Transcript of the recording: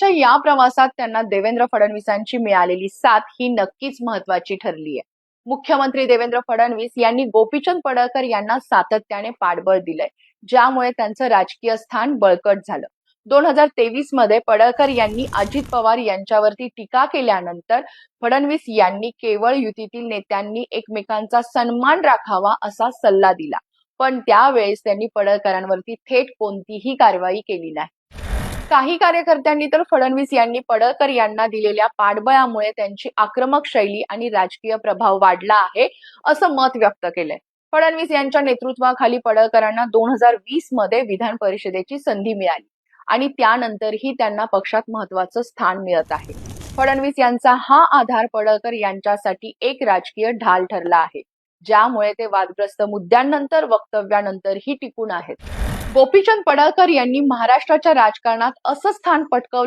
भाजपच्या या प्रवासात त्यांना देवेंद्र फडणवीसांची मिळालेली साथ ही नक्कीच महत्वाची ठरली आहे. मुख्यमंत्री देवेंद्र फडणवीस यांनी गोपीचंद पडळकर यांना सातत्याने पाठबळ दिलंय ज्यामुळे त्यांचं राजकीय स्थान बळकट झालं. दोन हजार तेवीसमध्ये पडळकर यांनी अजित पवार यांच्यावरती टीका केल्यानंतर फडणवीस यांनी केवळ युतीतील नेत्यांनी एकमेकांचा सन्मान राखावा असा सल्ला दिला. पण त्यावेळेस त्यांनी पडळकरांवरती थेट कोणतीही कारवाई केली नाही. काही कार्यकर्त्यांनी तर फडणवीस यांनी पडळकर यांना दिलेल्या पाठबळामुळे त्यांची आक्रमक शैली आणि राजकीय प्रभाव वाढला आहे असं मत व्यक्त केलंय. फडणवीस यांच्या नेतृत्वाखाली पडळकरांना दोन हजार वीसमध्ये विधान परिषदेची संधी मिळाली आणि त्यानंतरही त्यांना पक्षात महत्वाचं स्थान मिळत आहे. फडणवीस यांचा हा आधार पडळकर यांच्यासाठी एक राजकीय ढाल ठरला आहे ज्यामुळे ते वादग्रस्त मुद्द्यांनंतर वक्तव्यानंतरही टिकून आहेत. गोपीचंद पडळकर यांनी महाराष्ट्राच्या राजकारणात असं स्थान पटकवलं